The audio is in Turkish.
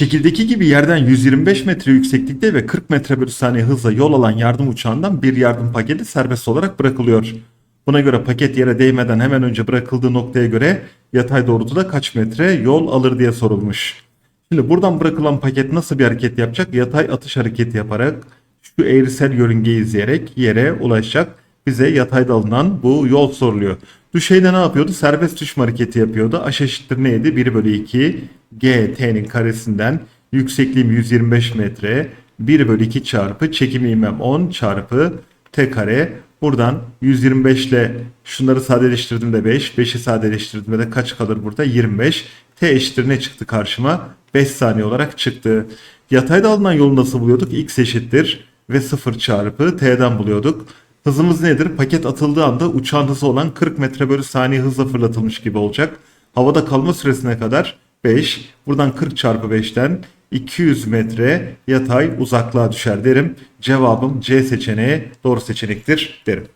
Şekildeki gibi yerden 125 metre yükseklikte ve 40 metre bölü saniye hızla yol alan yardım uçağından bir yardım paketi serbest olarak bırakılıyor. Buna göre paket yere değmeden hemen önce bırakıldığı noktaya göre yatay doğrultuda kaç metre yol alır diye sorulmuş. Şimdi buradan bırakılan paket nasıl bir hareket yapacak? Yatay atış hareketi yaparak şu eğrisel yörüngeyi izleyerek yere ulaşacak. Bize yatayda alınan bu yol soruluyor. Düşeyde ne yapıyordu? Serbest düşme hareketi yapıyordu. H eşittir neydi? 1 bölü 2 G T'nin karesinden yüksekliğim 125 metre 1 bölü 2 çarpı çekim ivmem 10 çarpı T kare. Buradan 125 ile şunları sadeleştirdiğimde 5. 5'i sadeleştirdiğimde de kaç kalır burada? 25. T eşittir ne çıktı karşıma? 5 saniye olarak çıktı. Yatayda alınan yolu nasıl buluyorduk? X eşittir ve 0 çarpı T'den buluyorduk. Hızımız nedir? Paket atıldığı anda uçağın hızı olan 40 metre bölü saniye hızla fırlatılmış gibi olacak. Havada kalma süresine kadar 5. Buradan 40 çarpı 5'ten 200 metre yatay uzaklığa düşer derim. Cevabım C seçeneği doğru seçenektir derim.